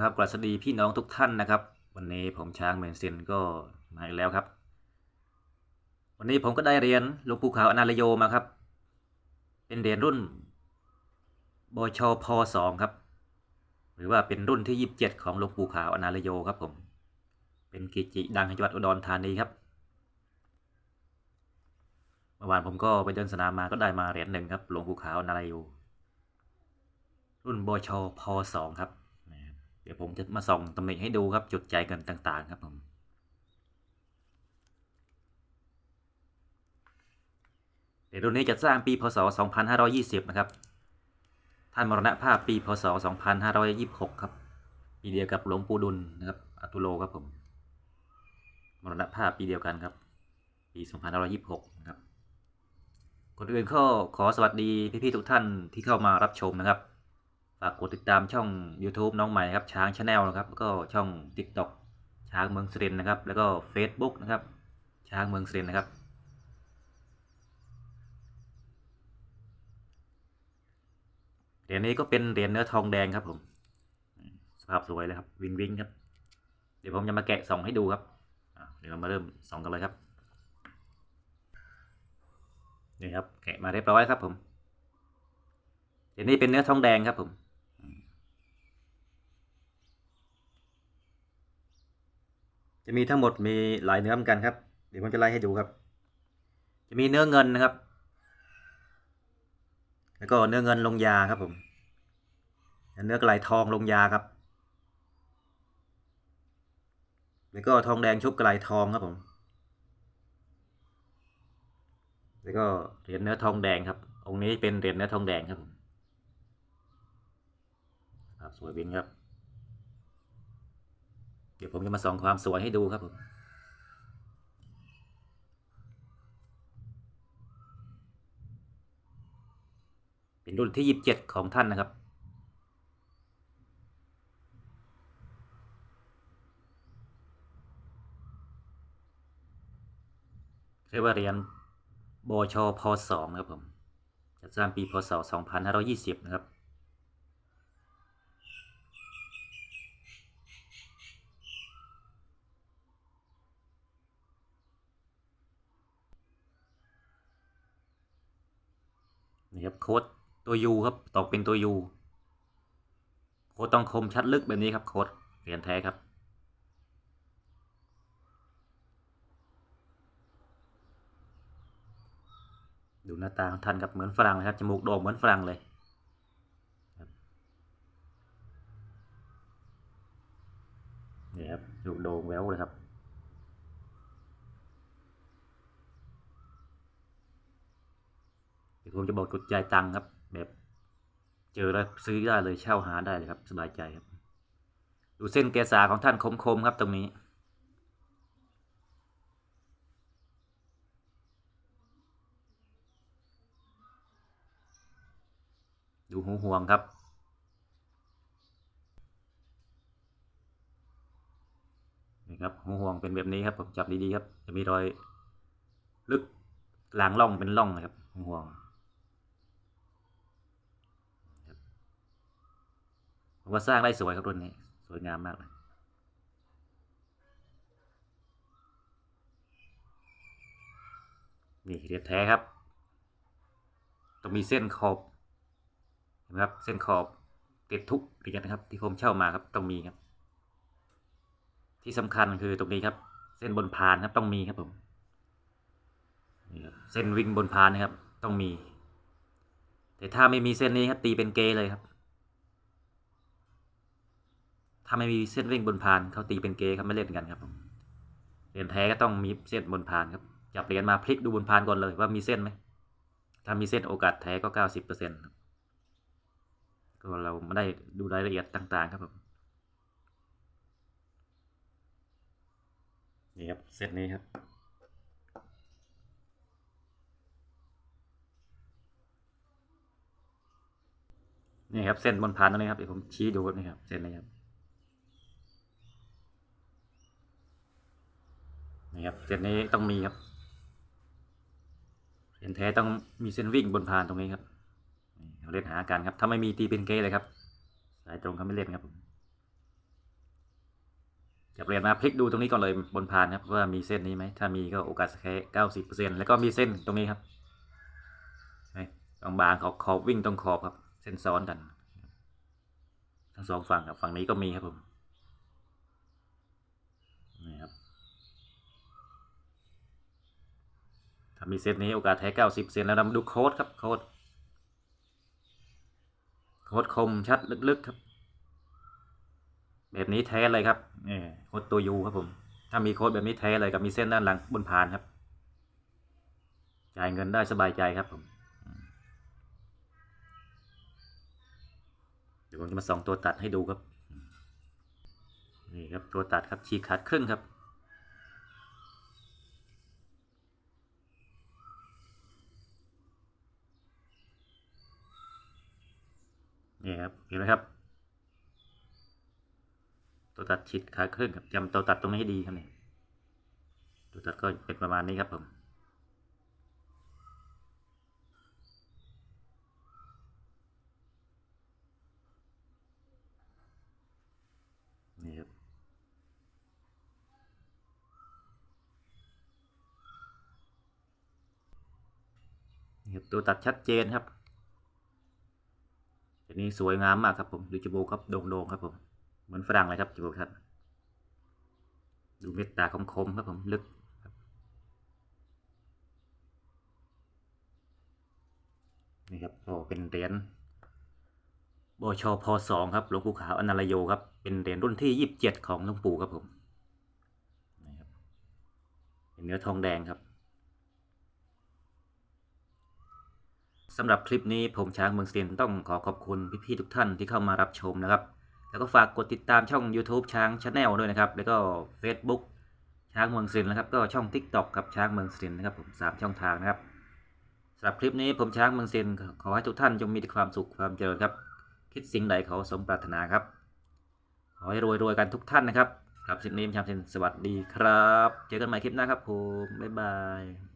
ครับกราบสวัสดีพี่น้องทุกท่านนะครับ วันนี้ผมช้างเมนเซนก็มาอีกแล้วครับ วันนี้ผมก็ได้เรียนหลวงปู่ขาวอนาลโยมาครับ เป็นเหรียญรุ่นบชพสองครับ หรือว่าเป็นรุ่นที่ยี่สิบเจ็ดของหลวงปู่ขาวอนาลโยครับผม เป็นกิจิดังจังหวัดอุดรธานีครับเมื่อวานผมก็ไปเดินสนามมาก็ได้มาเหรียญหนึ่งครับหลวงปู่ขาวอนาลโยรุ่นบชพสองครับ เดี๋ยวผมจะมาส่องตำแหน่งให้ดูครับจุดใจกันต่าง ๆ ครับผมเดี๋ยวรุ่นนี้จะสร้างปีพศ 2520 นะครับ ท่านมรณภาพปีพศ 2526 ครับปีเดียวกับหลวงปู่ดุลนะครับอัตุโลครับผม มรณภาพปีเดียวกันครับ ปี 2526 นะครับคนอื่นก็ขอสวัสดีพี่ๆทุกท่านที่เข้ามารับชมนะครับ ฝากกดติดตามช่อง YouTube น้องใหม่ครับช้างชาแนลนะครับแล้วก็ช่อง TikTok ช้างเมืองสรินนะครับ แล้วก็ Facebook นะครับ ช้างเมืองสรินนะครับ เหรียญนี้ก็เป็นเหรียญเนื้อทองแดงครับผมสภาพสวยเลยครับวิงวิงครับ เดี๋ยวผมจะมาแกะส่องให้ดูครับเดี๋ยวเรามาเริ่มส่องกันเลยครับนี่ครับแกะมาเรียบร้อยครับผมเหรียญนี้เป็นเนื้อทองแดงครับผม จะมีทั้งหมดมีหลายเนื้อเหมือนกันครับ เดี๋ยวผมจะไล่ให้ดูครับ จะมีเนื้อเงินนะครับ แล้วก็เนื้อเงินลงยาครับผมเนื้อกระไหลทองลงยาครับ แล้วก็ทองแดงชุบกระไหลทองครับผม แล้วก็เหรียญเนื้อทองแดงครับ องค์นี้เป็นเหรียญเนื้อทองแดงครับผมครับสวยบินครับ ดี๋ยวผมจะมาส่องความสวยให้ดูครับผมเป็นรุ่นที่ยี่สิบเจ็ดของท่านนะครับ เรียกว่าเรียนบชพสองครับผมจัดสร้างปีพศสองพันห้าร้อยี่สิบนะครับ นี่ครับโค้ดตัวยูครับตอกเป็นตัวยูโค้ดต้องคมชัดลึกแบบนี้ครับโค้ดเหรียญแท้ครับดูหน้าตาของท่านครับเหมือนฝรั่งเลยครับจมูกโด่งเหมือนฝรั่งเลยนี่ครับจมูกโด่งแววเลยครับ เดี๋ยว ผมจะบอกจุดจ่ายตังค์ครับ แบบเจอแล้วซื้อได้เลยเช่าหาได้เลยครับ สบายใจครับ ดูเส้นเกษาของท่านคมๆครับตรงนี้ ดูหูห่วงครับนี่ครับหูห่วงเป็นแบบนี้ครับผมจับดีๆครับ จะมีรอยลึกกลางร่องเป็นร่องนะครับหูห่วงครับ ผมว่าสร้างได้สวยครับรุ่นนี้ สวยงามมากเลยนี่เรียญแท้ครับต้องมีเส้นขอบเห็นไหมครับเส้นขอบติดทุกเหรียญนะครับ ที่ผมเช่ามาครับต้องมีครับ ที่สำคัญคือตรงนี้ครับ เส้นบนพานครับต้องมีครับผมนี่ครับเส้นวิ่งบนพานนะครับ ต้องมี แต่ถ้าไม่มีเส้นนี้ครับตีเป็นเกย์เลยครับ ถ้าไม่มีเส้นวิ่งบนพานเขาตีเป็นเกย์ครับไม่เล่นกันครับผมเหรียญแท้ก็ต้องมีเส้นบนพานครับจับเหรียญมาพลิกดูบนพานก่อนเลยว่ามีเส้นไหมถ้ามีเส้นโอกาสแท้ก็เก้าสิบเปอร์เซ็นต์ก็เราไม่ได้ดูรายละเอียดต่าง ๆ ครับผมนี่ครับเซตนี้ครับนี่ครับเส้นบนพานตรงนี้ครับเดี๋ยวผมชี้ดูนี่ครับเส้นนี้ครับ นี่ครับเส้นนี้ต้องมีครับเส้นแท้ต้องมีเส้นวิ่งบนพานตรงนี้ครับเราเล่นหากันครับถ้าไม่มีตีเป็นเกย์เลยครับสายตรงเขาไม่เล่นครับผมจะเปลี่ยนมาพลิกดูตรงนี้ก่อนเลยบนพานครับว่ามีเส้นนี้ไหมถ้ามีก็โอกาสแค่เก้าสิบเปอร์เซ็นแล้วก็มีเส้นตรงนี้ครับบางๆขอบขอบวิ่งตรงขอบครับ เส้นซ้อนกัน ทั้งสองฝั่งครับฝั่งนี้ก็มีครับผมนี่ครับ ถ้ามีเซตนี้โอกาสแท้เก้าสิบเซนแล้วเรามาดูโค้ดครับโค้ดโค้ดคมชัดลึกๆครับ แบบนี้แท้เลยครับนี่โค้ดตัวยูครับผม ถ้ามีโค้ดแบบนี้แท้เลยกับมีเส้นด้านหลังบนพานครับ จ่ายเงินได้สบายใจครับผมเดี๋ยวผมจะมาส่องตัวตัดให้ดูครับ นี่ครับตัวตัดครับฉีกขาดครึ่งครับ นี่ครับเห็นไหมครับ ตัวตัดฉีดขาครึ่งครับจำตัวตัดตรงนี้ให้ดีครับเนี่ยตัวตัดก็เป็นประมาณนี้ครับผมนี่ครับนี่ครับตัวตัดชัดเจนครับ อันนี้สวยงามมากครับผมดูจมูกครับโด่งๆครับผมเหมือนฝรั่งเลยครับจมูกท่านดูเม็ดตาคมๆครับผมลึกนี่ครับโอ้เป็นเหรียญบชพสองครับหลวงปู่ขาวอนาลโยครับ เป็นเหรียญรุ่นที่ยี่สิบเจ็ดของหลวงปู่ครับผมนี่ครับเป็นเนื้อทองแดงครับ สำหรับคลิปนี้ผมช้างเมืองเซียนต้องขอขอบคุณพี่ๆทุกท่านที่เข้ามารับชมนะครับ แล้วก็ฝากกดติดตามช่อง YouTube ช้างชาแนลด้วยนะครับ แล้วก็ Facebook ช้างเมืองเซียนนะครับ ก็ช่อง TikTok ครับช้างเมืองเซียนนะครับผมสามช่องทางนะครับสำหรับคลิปนี้ผมช้างเมืองเซียนขอให้ทุกท่านจงมีแต่ความสุขความเจริญครับ คิดสิ่งใดขอสมปรารถนาครับ ขอให้รวยๆกันทุกท่านนะครับครับคลิปนี้ผมช้างเซียนสวัสดีครับ เจอกันใหม่คลิปหน้าครับผมบ๊ายบาย